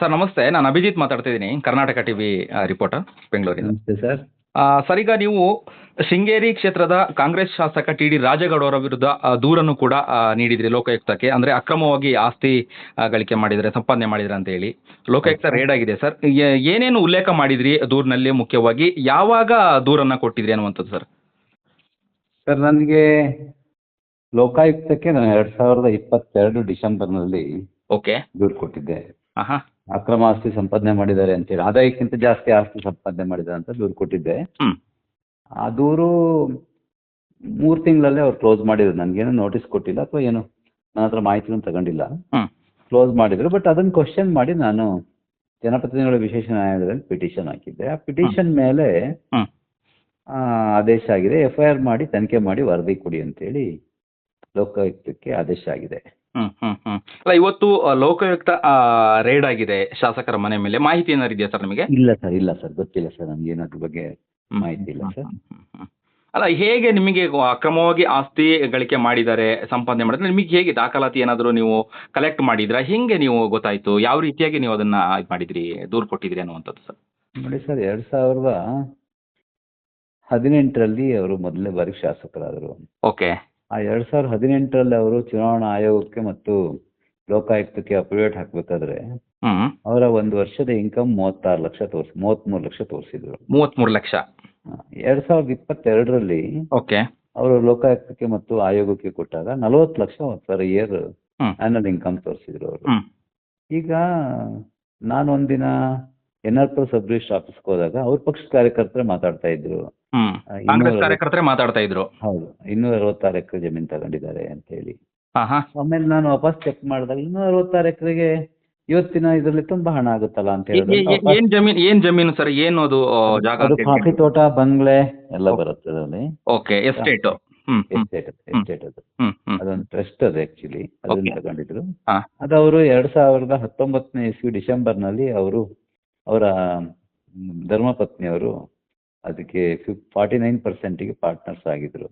Sir ನಮಸ್ತೆ. ನಾನು ಅಭಿಜಿತ್ ಮಾತಾಡ್ತಿದ್ದೀನಿ. ಕರ್ನಾಟಕ ಟಿವಿ ರಿಪೋರ್ಟರ್ ಬೆಂಗಳೂರಿಂದ. ನಮಸ್ತೆ ಸರ್. ಸರ್ ಈಗ ನೀವು ಶೃಂಗೇರಿ ಕ್ಷೇತ್ರದ ಕಾಂಗ್ರೆಸ್ ಶಾಸಕ ಟಿ ಡಿ ರಾಜೇಗೌಡ ಅವರ ವಿರುದ್ಧ ಆ, ದೂರನ್ನು ಕೂಡ ಆ, ನೀಡಿದ್ರಿ ಲೋಕಾಯುಕ್ತಕ್ಕೆ. ಅಂದ್ರೆ ಅಕ್ರಮವಾಗಿ ಆಸ್ತಿ ಆ, ಗಳಿಕೆ ಮಾಡಿದರೆ ಸಂಪಾದನೆ ಮಾಡಿದ್ರೆ ಅಂತ ಹೇಳಿ. ಲೋಕಾಯುಕ್ತ ರೇಡ್ ಆಗಿದೆ ಸರ್. ಏ- ಏನೇನು ಉಲ್ಲೇಖ ಮಾಡಿದ್ರಿ ದೂರಿನಲ್ಲಿ ಮುಖ್ಯವಾಗಿ? ಯಾವಾಗ ದೂರನ್ನ ಕೊಟ್ಟಿದ್ರಿ ಅನ್ನುವಂಥದ್ದು ಸರ್? ಸರ್ ನನಗೆ ಲೋಕಾಯುಕ್ತಕ್ಕೆ ನಾನು ಎರಡು ಸಾವಿರದ ಇಪ್ಪತ್ತೆರಡು ಡಿಸೆಂಬರ್ನಲ್ಲಿ ಓಕೆ. ದೂರು ಕೊಟ್ಟಿದ್ದೆ. ಅಕ್ರಮ ಆಸ್ತಿ ಸಂಪಾದನೆ ಮಾಡಿದ್ದಾರೆ ಅಂತೇಳಿ ಆದಾಯಕ್ಕಿಂತ ಜಾಸ್ತಿ ಆಸ್ತಿ ಸಂಪಾದನೆ ಮಾಡಿದ್ದಾರೆ ಅಂತ ದೂರು ಕೊಟ್ಟಿದ್ದೆ. ಆ ದೂರು ಮೂರ್ ತಿಂಗಳಲ್ಲೇ ಅವ್ರು ಕ್ಲೋಸ್ ಮಾಡಿದ್ರು. ನನಗೇನು ನೋಟಿಸ್ ಕೊಟ್ಟಿಲ್ಲ ಅಥವಾ ಏನು? ನನ್ನ ಹತ್ರ ಮಾಹಿತಿನೂ ತಗೊಂಡಿಲ್ಲ. ಕ್ಲೋಸ್ ಮಾಡಿದ್ರು. ಬಟ್ ಅದನ್ನ ಕ್ವಶನ್ ಮಾಡಿ ನಾನು ಜನಪ್ರತಿನಿಧಿಗಳ ವಿಶೇಷ ನ್ಯಾಯಾಲಯದಲ್ಲಿ ಪಿಟಿಷನ್ ಹಾಕಿದ್ದೆ. ಆ ಪಿಟಿಷನ್ ಮೇಲೆ ಆದೇಶ ಆಗಿದೆ. ಎಫ್ ಐ ಆರ್ ಮಾಡಿ ತನಿಖೆ ಮಾಡಿ ವರದಿ ಕೊಡಿ ಅಂತೇಳಿ ಲೋಕಾಯುಕ್ತಕ್ಕೆ ಆದೇಶ ಆಗಿದೆ. ಹ್ಮ್ ಹ್ಮ್ ಹ್ಮ್. ಅಲ್ಲ ಇವತ್ತು ಆ, ಲೋಕಾಯುಕ್ತ ರೇಡ್ ಆಗಿದೆ ಶಾಸಕರ ಮನೆ ಮೇಲೆ. ಮಾಹಿತಿ ಏನಾರು ಇದೆಯಾ ಸರ್ ನಿಮಗೆ? ಇಲ್ಲ ಸರ್ ಇಲ್ಲ ಸರ್. ಗೊತ್ತಿಲ್ಲ ಸರ್ ನಮ್ಗೆ ಏನಾದ್ರ ಬಗ್ಗೆ ಮಾಹಿತಿ ಇಲ್ಲ ಸರ್. ಹ್ಮ್, ಹ್ಮ್, ಹ್ಮ್. ಅಲ್ಲ ಹೇಗೆ ನಿಮಗೆ ಅಕ್ರಮವಾಗಿ ಆಸ್ತಿ ಗಳಿಕೆ ಮಾಡಿದ್ದಾರೆ ಸಂಪಾದನೆ ಮಾಡಿದ್ರೆ ನಿಮಗೆ ಹೇಗೆ ದಾಖಲಾತಿ ಏನಾದರೂ ನೀವು ಕಲೆಕ್ಟ್ ಮಾಡಿದ್ರಾ? ಹೆಂಗೆ ನೀವು ಗೊತ್ತಾಯ್ತು? ಯಾವ ರೀತಿಯಾಗಿ ನೀವು ಅದನ್ನ ಇದು ಮಾಡಿದ್ರಿ ದೂರು ಕೊಟ್ಟಿದ್ರಿ ಅನ್ನುವಂಥದ್ದು ಸರ್? ನೋಡಿ ಸರ್ ಎರಡ್ ಸಾವಿರದ ಹದಿನೆಂಟರಲ್ಲಿ ಅವರು ಮೊದಲನೇ ಬಾರಿ ಶಾಸಕರಾದರು ಓಕೆ. ಆ ಎರಡ್ ಸಾವಿರದ ಹದಿನೆಂಟರಲ್ಲಿ ಅವರು ಚುನಾವಣಾ ಆಯೋಗಕ್ಕೆ ಮತ್ತು ಲೋಕಾಯುಕ್ತಕ್ಕೆ ಅಪ್ರೂವೇಟ್ ಹಾಕಬೇಕಾದ್ರೆ ಅವರ ಒಂದು ವರ್ಷದ ಇನ್ಕಮ್ ಮೂವತ್ತಾರು ಲಕ್ಷ ತೋರಿಸ್ ಮೂವತ್ಮೂರು ಲಕ್ಷ ತೋರಿಸಿದ್ರು. ಮೂವತ್ಮೂರು ಲಕ್ಷ. ಎರಡ್ ಸಾವಿರದ ಇಪ್ಪತ್ತೆರಡರಲ್ಲಿ ಓಕೆ. ಅವರು ಲೋಕಾಯುಕ್ತಕ್ಕೆ ಮತ್ತು ಆಯೋಗಕ್ಕೆ ಕೊಟ್ಟಾಗ ನಲವತ್ತು lakh per year annual income ತೋರಿಸಿದ್ರು ಅವರು. ಈಗ ನಾನು ಒಂದಿನ N R Pura sub register ಆಫೀಸ್ಗೆ ಹೋದಾಗ ಅವ್ರ ಪಕ್ಷದ ಕಾರ್ಯಕರ್ತರೇ ಮಾತಾಡ್ತಾ ಇದ್ರು. ಹ್ಮ್. ಕಾಂಗ್ರೆಸ್ ಕಾರ್ಯಕರ್ತರೇ ಮಾತಾಡ್ತಾ ಇದ್ರು. ಹೌದು. ಇನ್ನೂರ ಅರವತ್ತಾರು ಎಕರೆ ಜಮೀನು ತಗೊಂಡಿದ್ದಾರೆ ಅಂತ ಹೇಳಿ. ಹಾ ಹಾ ಆಮೇಲೆ ನಾನು ವಾಪಸ್ ಚೆಕ್ ಮಾಡಿದಾಗ ಇನ್ನೂರ ಅರವತ್ತಾರು ಎಕರೆಗೆ ಇವತ್ತಿನ ಇದರಲ್ಲಿ ತುಂಬಾ ಹಣ ಆಗುತ್ತಲ್ಲ ಅಂತ ಏ- ಏ- ಏ- ಏನ್ ಜಮೀನ್ ಏನ್ ಜಮೀನು ಸರ್? ಏನು ಅದು ಆ, ಜಾಗ ಅದು ಕಾಫಿ ತೋಟ ಬಂಗ್ಲೆ ಎಲ್ಲ ಬರುತ್ತೆ ಅದರಲ್ಲಿ. ಓಕೆ. ಎಸ್ಟೇಟ್. ಹ್ಮ್ ಹ್ಮ್. ಎಸ್ಟೇಟ್ ಎಸ್ಟೇಟ್ ಅದು. ಹ್ಮ್ ಹ್ಮ್. ಅದೊಂದು ಟ್ರಸ್ಟ್ ಅದು ಆಕ್ಚುಲಿ ಅದನ್ನ Okay. ತಗೊಂಡಿದ್ರು. ಹಾ. ಅದು ಅವರು ಎರಡ್ ಸಾವಿರದ ಹತ್ತೊಂಬತ್ತನೇ ಇಸ್ವಿ ಡಿಸೆಂಬರ್ನಲ್ಲಿ ಅವರು ಅವರ ಧರ್ಮಪತ್ನಿಯವರು ಅದಕ್ಕೆ ಫಾರ್ಟಿ ನೈನ್ ಪರ್ಸೆಂಟಿಗೆ ಪಾರ್ಟ್ನರ್ಸ್ ಆಗಿದ್ರು.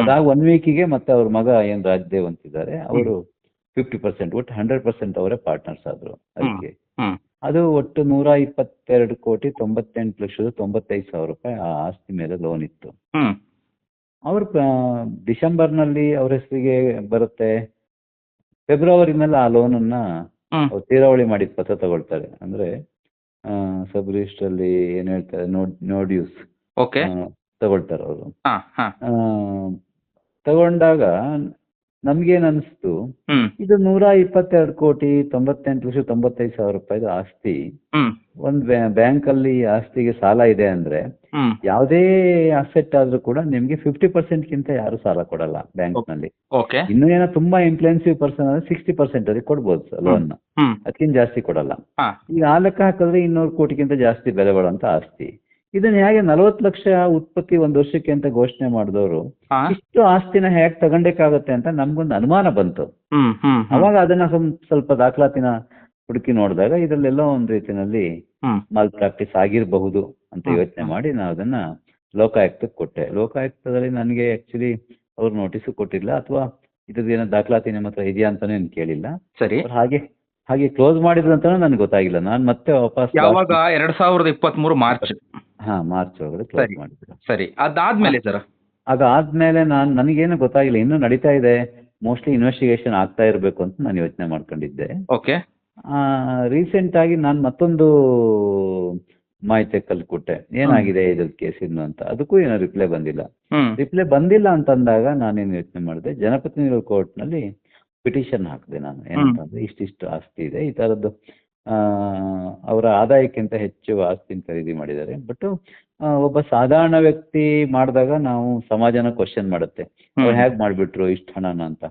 ಅದಾಗ ಒನ್ ವೀಕಿಗೆ ಮತ್ತೆ ಅವ್ರ ಮಗ ಏನ್ ರಾಜದೇವ್ ಅಂತಿದ್ದಾರೆ ಅವರು ಫಿಫ್ಟಿ ಪರ್ಸೆಂಟ್ ಒಟ್ಟು ಹಂಡ್ರೆಡ್ ಪರ್ಸೆಂಟ್ ಅವರೇ ಪಾರ್ಟ್ನರ್ಸ್ ಆದ್ರು ಅದಕ್ಕೆ ಅದು ಒಟ್ಟು ನೂರ ಇಪ್ಪತ್ತೆರಡು ಕೋಟಿ ತೊಂಬತ್ತೆಂಟು ಲಕ್ಷದ ತೊಂಬತ್ತೈದು ಸಾವಿರ ರೂಪಾಯಿ ಆ ಆಸ್ತಿ ಮೇಲೆ ಲೋನ್ ಇತ್ತು. ಅವರು ಡಿಸೆಂಬರ್ ಡಿಸೆಂಬರ್ನಲ್ಲಿ ಅವ್ರ ಹೆಸರಿಗೆ ಬರುತ್ತೆ. ಫೆಬ್ರವರಿನಲ್ಲಿ ಆ ಲೋನನ್ನ ತೀರಾವಳಿ ಮಾಡಿದ ಪತ್ರ ತಗೊಳ್ತಾರೆ. ಅಂದ್ರೆ ಸಬ್ ರಿಜಿಸ್ಟ್ರಲ್ಲಿ ಏನ್ ಹೇಳ್ತಾರೆ ನೋಡ್ ನೋಡ್ ಯೂಸ್ ಓಕೆ ತಗೊಳ್ತಾರೆ ಅವರು. ತಗೊಂಡಾಗ ನಮ್ಗೇನ್ ಅನಿಸ್ತು ಇದು ನೂರ ಇಪ್ಪತ್ತೆರಡು ಕೋಟಿ ತೊಂಬತ್ತೆಂಟು ಲಕ್ಷ ತೊಂಬತ್ತೈದು ಸಾವಿರ ರೂಪಾಯಿದು ಆಸ್ತಿ. ಒಂದ್ ಬ್ಯಾಂಕ್ ಅಲ್ಲಿ ಆಸ್ತಿಗೆ ಸಾಲ ಇದೆ ಅಂದ್ರೆ ಯಾವುದೇ ಅಸೆಟ್ ಆದ್ರೂ ಕೂಡ ನಿಮ್ಗೆ ಫಿಫ್ಟಿ ಪರ್ಸೆಂಟ್ಗಿಂತ ಯಾರು ಸಾಲ ಕೊಡಲ್ಲ ಬ್ಯಾಂಕ್ನಲ್ಲಿ ಇನ್ನು ಏನೋ ತುಂಬಾ ಇನ್ಫ್ಲೂಯನ್ಸಿವ್ ಪರ್ಸನ್ ಅಂದ್ರೆ ಸಿಕ್ಸ್ಟಿ ಪರ್ಸೆಂಟ್ ಅಲ್ಲಿ ಕೊಡ್ಬೋದು ಲೋನ್ ಅದಕ್ಕಿಂತ ಜಾಸ್ತಿ ಕೊಡಲ್ಲ. ಈಗ ಆ ಲೆಕ್ಕ ಹಾಕಿದ್ರೆ ಇನ್ನೂರು ಕೋಟಿಗಿಂತ ಜಾಸ್ತಿ ಬೆಲೆ ಬಾಳುವಂತ ಆಸ್ತಿ. ಇದನ್ನ ಹೇಗೆ ನಲವತ್ತು ಲಕ್ಷ ಉತ್ಪತ್ತಿ ಒಂದು ವರ್ಷಕ್ಕೆ ಅಂತ ಘೋಷಣೆ ಮಾಡಿದವರು ಇಷ್ಟು ಆಸ್ತಿನ ಹೇಗೆ ತಗೊಂಡಕ್ಕಾಗತ್ತೆ ಅಂತ ನಮ್ಗೊಂದು ಅನುಮಾನ ಬಂತು. ಅವಾಗ ಅದನ್ನ ಸ್ವಲ್ಪ ಸ್ವಲ್ಪ ದಾಖಲಾತಿನ ಹುಡುಕಿ ನೋಡಿದಾಗ ಇದ್ರಲ್ಲೆಲ್ಲ ಒಂದು ರೀತಿಯಲ್ಲಿ ಮಾಲ್ ಪ್ರಾಕ್ಟೀಸ್ ಆಗಿರಬಹುದು ಅಂತ ಯೋಚನೆ ಮಾಡಿ ನಾವು ಅದನ್ನ ಲೋಕಾಯುಕ್ತಕ್ಕೆ ಕೊಟ್ಟೆ. ಲೋಕಾಯುಕ್ತದಲ್ಲಿ ನನಗೆ ಆಕ್ಚುಲಿ ಅವ್ರು ನೋಟಿಸ್ ಕೊಟ್ಟಿಲ್ಲ ಅಥವಾ ಇದ್ರದ್ದು ಏನೋ ದಾಖಲಾತಿ ನಿಮ್ಮ ಹತ್ರ ಇದೆಯಾ ಅಂತಾನೆ ಏನು ಕೇಳಿಲ್ಲ. ಸರಿ. ಹಾಗೆ ಹಾಗೆ ಕ್ಲೋಸ್ ಮಾಡಿದ್ರು ಅಂತ ನನ್ಗೆ ಗೊತ್ತಾಗಿಲ್ಲ. ನಾನು ಮತ್ತೆ ವಾಪಸ್ ಯಾವಾಗ ಎರಡ್ ಸಾವಿರದ ಇಪ್ಪತ್ತ್ ಮೂರು ಮಾರ್ಚ್. ಹಾ ಮಾರ್ಚ್ ಒಳಗಡೆ ಕ್ಲೋಸ್ ಸರಿ. ಮಾಡಿದ್ರು. ಸರಿ. ಅದಾದ್ಮೇಲೆ ಸರ್ ಅದಾದ್ಮೇಲೆ ನಾನು ನನಗೇನು ಗೊತ್ತಾಗಿಲ್ಲ ಇನ್ನೂ ನಡೀತಾ ಇದೆ ಮೋಸ್ಟ್ಲಿ ಇನ್ವೆಸ್ಟಿಗೇಷನ್ ಆಗ್ತಾ ಇರಬೇಕು ಅಂತ ನಾನು ಯೋಚನೆ ಮಾಡ್ಕೊಂಡಿದ್ದೆ. ಓಕೆ ರೀಸೆಂಟ್ ಆಗಿ ನಾನು ಮತ್ತೊಂದು ಮಾಹಿತಿ ಕಲ್ಕೊಟ್ಟೆ ಏನಾಗಿದೆ ಇದ್ರ ಕೇಸಿನ ಅಂತ. ಅದಕ್ಕೂ ಏನೋ ರಿಪ್ಲೈ ಬಂದಿಲ್ಲ. ಹ್ಮ್. ರಿಪ್ಲೈ ಬಂದಿಲ್ಲ ಅಂತಂದಾಗ ನಾನೇನು ಯೋಚನೆ ಮಾಡಿದೆ ಜನಪ್ರತಿನಿಧಿಗಳ ಕೋರ್ಟ್ನಲ್ಲಿ ಪಿಟಿಷನ್ ಹಾಕಿದೆ ನಾನು. ಏನಂತಂದ್ರೆ ಇಷ್ಟಿಷ್ಟು ಆಸ್ತಿ ಇದೆ ಈ ಥರದ್ದು ಆ, ಅವರ ಆದಾಯಕ್ಕಿಂತ ಹೆಚ್ಚು ಆಸ್ತಿನ ಖರೀದಿ ಮಾಡಿದ್ದಾರೆ. ಬಟ್ ಒಬ್ಬ ಸಾಧಾರಣ ವ್ಯಕ್ತಿ ಮಾಡಿದಾಗ ನಾವು ಸಮಾಜನ ಕ್ವಶನ್ ಮಾಡುತ್ತೆ. ಅವ್ರು ಹೇಗ್ ಮಾಡಿಬಿಟ್ರು ಇಷ್ಟು ಹಣನ ಅಂತ.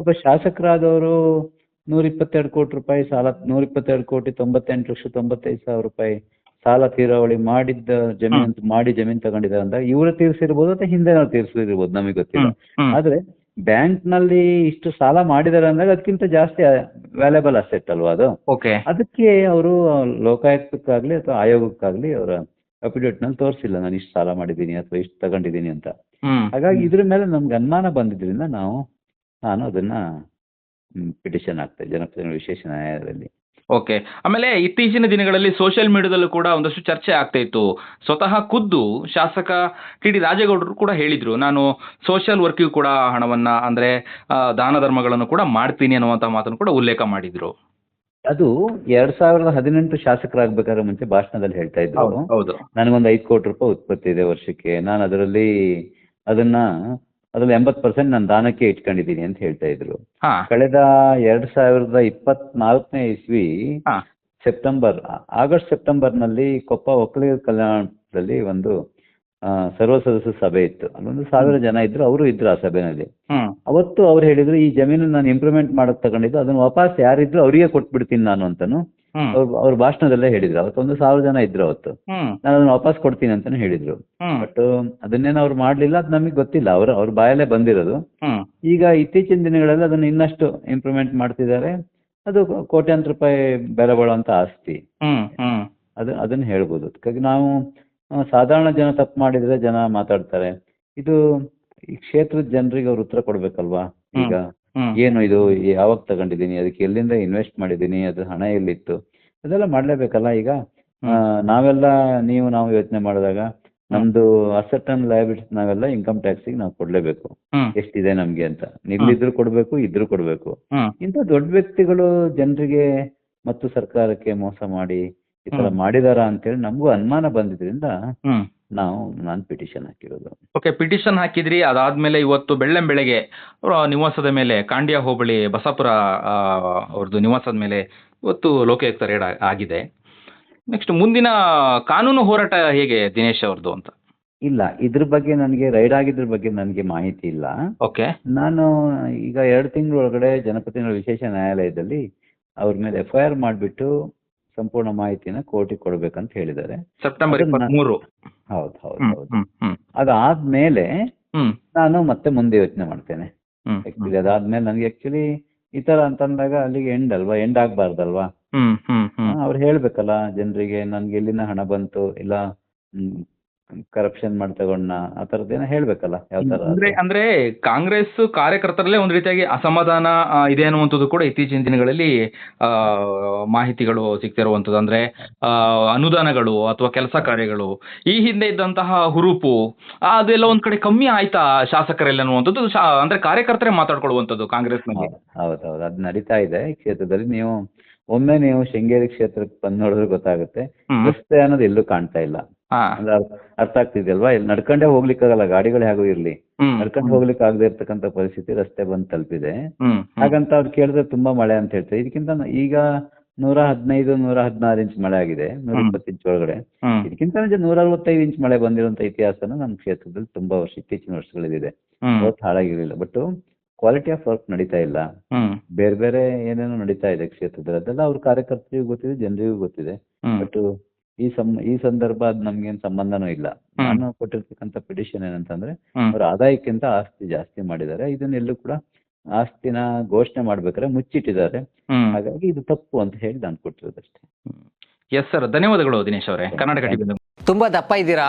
ಒಬ್ಬ ಶಾಸಕರಾದವರು ನೂರ ಇಪ್ಪತ್ತೆರಡು ಕೋಟಿ ರೂಪಾಯಿ ಸಾಲ ನೂರ ಇಪ್ಪತ್ತೆರಡು ಕೋಟಿ ತೊಂಬತ್ತೆಂಟು ಲಕ್ಷ ತೊಂಬತ್ತೈದು ಸಾವಿರ ರೂಪಾಯಿ ಸಾಲ ತೀರಾವಳಿ ಮಾಡಿದ್ದ ಜಮೀನು ಅಂತ ಮಾಡಿ ಜಮೀನು ತಗೊಂಡಿದ್ದಾರೆ ಅಂದಾಗ ಇವರು ತೀರಿಸಿರ್ಬೋದು ಅಥವಾ ಹಿಂದೆ ನಾವು ತೀರಿಸಿರ್ಬೋದು ನಮಗೆ ಗೊತ್ತಿಲ್ಲ. ಆದ್ರೆ ಬ್ಯಾಂಕ್ನಲ್ಲಿ ಇಷ್ಟು ಸಾಲ ಮಾಡಿದಾರೆ ಅಂದಾಗ ಅದಕ್ಕಿಂತ ಜಾಸ್ತಿ ವ್ಯಾಲ್ಯೂಬಲ್ ಅಸೆಟ್ ಅಲ್ವಾ ಅದು? ಓಕೆ ಅದಕ್ಕೆ ಅವರು ಲೋಕಾಯುಕ್ತಕ್ಕಾಗ್ಲಿ ಅಥವಾ ಆಯೋಗಕ್ಕಾಗ್ಲಿ ಅವರ ಅಪಿಡೇಟ್ನಲ್ಲಿ ತೋರಿಸಿಲ್ಲ ನಾನು ಇಷ್ಟು ಸಾಲ ಮಾಡಿದ್ದೀನಿ ಅಥವಾ ಇಷ್ಟು ತಗೊಂಡಿದ್ದೀನಿ ಅಂತ. ಹಾಗಾಗಿ ಇದ್ರ ಮೇಲೆ ನಮ್ಗೆ ಅನುಮಾನ ಬಂದಿದ್ರಿಂದ ನಾವು ನಾನು ಅದನ್ನ ಪಿಟಿಷನ್ ಹಾಕ್ತೇನೆ ಜನಪ್ರತಿನಿಧಿ ವಿಶೇಷ ನ್ಯಾಯಾಲಯದಲ್ಲಿ. ಓಕೆ ಆಮೇಲೆ ಇತ್ತೀಚಿನ ದಿನಗಳಲ್ಲಿ ಸೋಷಿಯಲ್ ಮೀಡಿಯಾದಲ್ಲೂ ಕೂಡ ಒಂದಷ್ಟು ಚರ್ಚೆ ಆಗ್ತಾ ಇತ್ತು. ಸ್ವತಃ ಖುದ್ದು ಶಾಸಕ ಟಿ ಡಿ ರಾಜೇಗೌಡರು ಕೂಡ ಹೇಳಿದ್ರು ನಾನು ಸೋಷಿಯಲ್ ವರ್ಕಿಗೂ ಕೂಡ ಹಣವನ್ನ ಅಂದ್ರೆ ದಾನ ಧರ್ಮಗಳನ್ನು ಕೂಡ ಮಾಡ್ತೀನಿ ಅನ್ನುವಂತಹ ಮಾತನ್ನು ಕೂಡ ಉಲ್ಲೇಖ ಮಾಡಿದ್ರು. ಅದು ಎರಡ್ ಸಾವಿರದ ಹದಿನೆಂಟು ಶಾಸಕರಾಗ್ಬೇಕಾದ್ರೆ ಮುಂಚೆ ಭಾಷಣದಲ್ಲಿ ಹೇಳ್ತಾ ಇದ್ರು. ಹೌದು. ನನಗೊಂದು ಐದು ಕೋಟಿ ರೂಪಾಯಿ ಉತ್ಪತ್ತಿ ಇದೆ ವರ್ಷಕ್ಕೆ. ನಾನು ಅದರಲ್ಲಿ ಅದನ್ನ ಅದ್ರಲ್ಲಿ ಎಂಬತ್ ಪರ್ಸೆಂಟ್ ನಾನು ದಾನಕ್ಕೆ ಇಟ್ಕೊಂಡಿದ್ದೀನಿ ಅಂತ ಹೇಳ್ತಾ ಇದ್ರು. ಹಾ. ಕಳೆದ ಎರಡ್ ಸಾವಿರದ ಇಪ್ಪತ್ನಾಲ್ಕನೇ ಇಸ್ವಿ ಹಾ. ಸೆಪ್ಟೆಂಬರ್ ಆಗಸ್ಟ್ ಆಗಸ್ಟ್ ಸೆಪ್ಟೆಂಬರ್ನಲ್ಲಿ ಕೊಪ್ಪ ಒಕ್ಕಲಿಗರ ಕಲ್ಯಾಣದಲ್ಲಿ ಒಂದು ಆ, ಸರ್ವ ಸದಸ್ಯ ಸಭೆ ಇತ್ತು. ಅಲ್ಲೊಂದು ಸಾವಿರ ಜನ ಇದ್ರು ಅವರು ಇದ್ರು ಆ ಸಭೆನಲ್ಲಿ. ಹ್ಮ್. ಅವತ್ತು ಅವ್ರು ಹೇಳಿದ್ರು ಈ ಜಮೀನು ನಾನು ಇಂಪ್ರೂವ್ಮೆಂಟ್ ಮಾಡಕ್ ತಗೊಂಡಿದ್ದು ಅದನ್ನ ವಾಪಸ್ ಯಾರಿದ್ರು ಅವರಿಗೆ ಕೊಟ್ಬಿಡ್ತೀನಿ ನಾನು ಅಂತಾನು ಅವ್ರು ಅವ್ರ ಭಾಷಣದಲ್ಲೇ ಹೇಳಿದ್ರು. ಅವತ್ತು ಒಂದು ಸಾವಿರ ಜನ ಇದ್ರು ಅವತ್ತು. ನಾನು ಅದನ್ನ ವಾಪಸ್ ಕೊಡ್ತೀನಿ ಅಂತಾನೆ ಹೇಳಿದ್ರು. ಬಟ್ ಅದನ್ನೇನು ಅವ್ರು ಮಾಡ್ಲಿಲ್ಲ ಅದು ನಮಗೆ ಗೊತ್ತಿಲ್ಲ. ಅವ್ರ ಅವ್ರ ಬಾಯಲ್ಲೇ ಬಂದಿರೋದು. ಈಗ ಇತ್ತೀಚಿನ ದಿನಗಳಲ್ಲಿ ಅದನ್ನ ಇನ್ನಷ್ಟು ಇಂಪ್ರೂವ್ಮೆಂಟ್ ಮಾಡ್ತಿದ್ದಾರೆ. ಅದು ಕೋಟ್ಯಾಂತರ ರೂಪಾಯಿ ಬೆಲೆ ಬಾಳುವಂತ ಆಸ್ತಿ. ಅದು ಅದನ್ನ ಹೇಳ್ಬೋದು. ಅದಕ್ಕಾಗಿ ನಾವು ಸಾಧಾರಣ ಜನ ತಪ್ಪು ಮಾಡಿದ್ರೆ ಜನ ಮಾತಾಡ್ತಾರೆ. ಇದು ಈ ಕ್ಷೇತ್ರದ ಜನರಿಗೆ ಅವ್ರು ಉತ್ತರ ಕೊಡ್ಬೇಕಲ್ವಾ? ಈಗ ಏನು ಇದು ಯಾವಾಗ ತಗೊಂಡಿದ್ದೀನಿ ಅದಕ್ಕೆ ಎಲ್ಲಿಂದ ಇನ್ವೆಸ್ಟ್ ಮಾಡಿದ್ದೀನಿ ಅದು ಹಣ ಎಲ್ಲಿತ್ತು ಅದೆಲ್ಲ ಮಾಡ್ಲೇಬೇಕಲ್ಲ ಈಗ? ನಾವೆಲ್ಲ ನೀವು ನಾವು ಯೋಚನೆ ಮಾಡಿದಾಗ ನಮ್ದು ಅಸೆಟ್ ಅಂಡ್ ಲಯಬಿಲಿಟೀಸ್ ನಾವೆಲ್ಲ ಇನ್ಕಮ್ ಟ್ಯಾಕ್ಸಿಗೆ ನಾವು ಕೊಡ್ಲೇಬೇಕು. ಎಷ್ಟಿದೆ ನಮ್ಗೆ ಅಂತ. ನಿಲ್ಲಿದ್ರು ಕೊಡ್ಬೇಕು ಇದ್ರು ಕೊಡ್ಬೇಕು. ಇಂತ ಇಂಥ ದೊಡ್ಡ ವ್ಯಕ್ತಿಗಳು ಜನರಿಗೆ ಮತ್ತು ಸರ್ಕಾರಕ್ಕೆ ಮೋಸ ಮಾಡಿ ಈ ತರ. ಮಾಡಿದಾರ ಅಂತೇಳಿ ನಮಗೂ ಅನುಮಾನ ಬಂದಿದ್ರಿಂದ ಹ್ಮ್. ನಾವು ನಾನು ಪಿಟಿಷನ್ ಹಾಕಿರೋದು. ಓಕೆ ಪಿಟಿಷನ್ ಹಾಕಿದ್ರಿ ಅದಾದ್ಮೇಲೆ ಇವತ್ತು ಬೆಳ್ಳಂ ಬೆಳಗ್ಗೆ ಅವರ ನಿವಾಸದ ಮೇಲೆ ಕಾಂಡ್ಯ ಹೋಬಳಿ ಬಸಾಪುರ ಆ, ಅವ್ರದ್ದು ನಿವಾಸದ ಮೇಲೆ ಇವತ್ತು ಲೋಕಾಯುಕ್ತ ರೇಡ್ ಆಗಿದೆ. ನೆಕ್ಸ್ಟ್ ಮುಂದಿನ ಕಾನೂನು ಹೋರಾಟ ಹೇಗೆ ದಿನೇಶ್ ಅವ್ರದ್ದು ಅಂತ? ಇಲ್ಲ ಇದ್ರ ಬಗ್ಗೆ ನನಗೆ ರೈಡ್ ಆಗಿದ್ರ ಬಗ್ಗೆ ನನಗೆ ಮಾಹಿತಿ ಇಲ್ಲ. ಓಕೆ ನಾನು ಈಗ ಎರಡು ತಿಂಗಳೊಳಗಡೆ ಜನಪತಿನ ವಿಶೇಷ ನ್ಯಾಯಾಲಯದಲ್ಲಿ ಅವ್ರ ಮೇಲೆ ಎಫ್ ಐ ಆರ್ ಮಾಡಿಬಿಟ್ಟು ಸಂಪೂರ್ಣ ಮಾಹಿತಿನ ಕೋರ್ಟಿಗೆ ಕೊಡ್ಬೇಕಂತ ಹೇಳಿದ್ದಾರೆ. ಸೆಪ್ಟೆಂಬರ್ ಮೂರು ಹೌದು ಹೌದು ಹೌದು. ಅದಾದ್ಮೇಲೆ ನಾನು ಮತ್ತೆ ಮುಂದೆ ಯೋಚನೆ ಮಾಡ್ತೇನೆ. ಆಕ್ಚುಲಿ ಅದಾದ್ಮೇಲೆ ನನಗೆ ಆಕ್ಚುಲಿ ಈ ತರ ಅಂತಂದಾಗ ಅಲ್ಲಿಗೆ ಎಂಡ್ ಅಲ್ವಾ? ಎಂಡ್ ಆಗ್ಬಾರ್ದಲ್ವಾ? ಅವ್ರು ಹೇಳ್ಬೇಕಲ್ಲ ಜನರಿಗೆ ನನ್ಗೆ ಎಲ್ಲಿನ ಹಣ ಬಂತು? ಇಲ್ಲ ಕರಪ್ಷನ್ ಮಾಡಿ ತಗೊಂಡ ಆ ಏನೋ ಹೇಳ್ಬೇಕಲ್ಲ ಯಾವ ತರ ಅಂದ್ರೆ ಅಂದ್ರೆ ಕಾಂಗ್ರೆಸ್ ಕಾರ್ಯಕರ್ತರಲ್ಲೇ ಒಂದ್ ರೀತಿಯಾಗಿ ಅಸಮಾಧಾನ ಆ, ಇದೆ ಅನ್ನುವಂಥದ್ದು ಕೂಡ ಇತ್ತೀಚಿನ ದಿನಗಳಲ್ಲಿ ಆ, ಮಾಹಿತಿಗಳು ಸಿಗ್ತಿರುವಂತದ್ದು ಅಂದ್ರೆ ಆ, ಅನುದಾನಗಳು ಅಥವಾ ಕೆಲಸ ಕಾರ್ಯಗಳು ಈ ಹಿಂದೆ ಇದ್ದಂತಹ ಹುರುಪು ಆ, ಅದೆಲ್ಲ ಒಂದ್ ಕಡೆ ಕಮ್ಮಿ ಆಯ್ತಾ ಶಾಸಕರಲ್ಲಿ ಅನ್ನುವಂಥದ್ದು? ಶಾ- ಅಂದ್ರೆ ಕಾರ್ಯಕರ್ತರೇ ಮಾತಾಡ್ಕೊಳ್ಳುವಂಥದ್ದು ಕಾಂಗ್ರೆಸ್ನಲ್ಲಿ. ಹೌದು ಹೌದೌದು ಅದ್ ನಡೀತಾ ಇದೆ ಈ ಕ್ಷೇತ್ರದಲ್ಲಿ. ನೀವು ಒಮ್ಮೆ ನೀವು ಶೃಂಗೇರಿ ಕ್ಷೇತ್ರಕ್ಕೆ ಬಂದ್ ನೋಡಿದ್ರೆ ಗೊತ್ತಾಗುತ್ತೆ. ಹ್ಮ್. ರಸ್ತೆ ಅನ್ನೋದು ಎಲ್ಲೂ ಕಾಣ್ತಾ ಇಲ್ಲ. ಹಾ. ಅರ್ಥ- ಆಗ್ತಿದೆ ಅಲ್ವಾ? ಇಲ್ಲಿ ನಡ್ಕೊಂಡೇ ಹೋಗ್ಲಿಕ್ಕಾಗಲ್ಲ ಗಾಡಿಗಳು ಹೇಗೂ ಇರ್ಲಿ. ಹ್ಮ್. ನಡ್ಕೊಂಡು ಹೋಗ್ಲಿಕ್ಕೆ ಆಗದೆ ಇರ್ತಕ್ಕಂಥ ಪರಿಸ್ಥಿತಿ ರಸ್ತೆ ಬಂದು ತಲುಪಿದೆ. ಹ್ಮ್. ಹ್ಮ್. ಹಾಗಂತ ಅವ್ರು ಕೇಳಿದ್ರೆ ತುಂಬಾ ಮಳೆ ಅಂತ ಹೇಳ್ತಾರೆ. ಇದಕ್ಕಿಂತ ನ- ಈಗ ನೂರ ಹದಿನೈದು ನೂರ ಹದಿನಾರು ಇಂಚ್ ಮಳೆ ಆಗಿದೆ ನೂರ ಹ್ಮ್. ಇಪ್ಪತ್ತು ಇಂಚ್ ಒಳಗಡೆ. ಹ್ಮ್. ಇದಕ್ಕಿಂತ ನೂರ ಅರವತ್ತೈದು ಇಂಚ್ ಮಳೆ ಬಂದಿರುವಂತ ಇತಿಹಾಸನ ನಮ್ಮ ಕ್ಷೇತ್ರದಲ್ಲಿ ತುಂಬಾ ವರ್ಷ ಇತ್ತೀಚಿನ ವರ್ಷಗಳಿದೆ ಹ್ಮ್. ಅವತ್ತು ಹಾಳಾಗಿರ್ಲಿಲ್ಲ. ಬಟ್ ಕ್ವಾಲಿಟಿ ಆಫ್ ವರ್ಕ್ ನಡೀತಾ ಇಲ್ಲ. ಹ್ಮ್. ಬೇರೆ ಬೇರೆ ಏನೇನೋ ನಡೀತಾ ಇದೆ ಕ್ಷೇತ್ರದಲ್ಲಿ. ಅದೆಲ್ಲ ಅವ್ರ ಕಾರ್ಯಕರ್ತರಿಗೂ ಗೊತ್ತಿದೆ ಜನರಿಗೂ ಗೊತ್ತಿದೆ. ಹ್ಮ್. ಬಟ್ ಈ ಸಂ ಈ ಸಂದರ್ಭ ಅದು ನಮ್ಗೇನ್ ಸಂಬಂಧನೂ ಇಲ್ಲ. ನಾನು ಕೊಟ್ಟಿರ್ತಕ್ಕಂಥ ಪಿಟಿಷನ್ ಏನಂತಂದ್ರೆ ಅವ್ರ ಆದಾಯಕ್ಕಿಂತ ಆಸ್ತಿ ಜಾಸ್ತಿ ಮಾಡಿದ್ದಾರೆ. ಇದನ್ನೆಲ್ಲೂ ಕೂಡ ಆಸ್ತಿನ ಘೋಷಣೆ ಮಾಡ್ಬೇಕಾದ್ರೆ ಮುಚ್ಚಿಟ್ಟಿದ್ದಾರೆ. ಹಾಗಾಗಿ ಇದು ತಪ್ಪು ಅಂತ ಹೇಳಿ ನಾನು ಕೊಟ್ಟಿರೋದಷ್ಟೇ. ಎಸ್ ಸರ್ ಧನ್ಯವಾದಗಳು ದಿನೇಶ್ ಅವರೇ. ಕರ್ನಾಟಕ ತುಂಬಾ ದಪ್ಪ ಇದ್ದೀರಾ?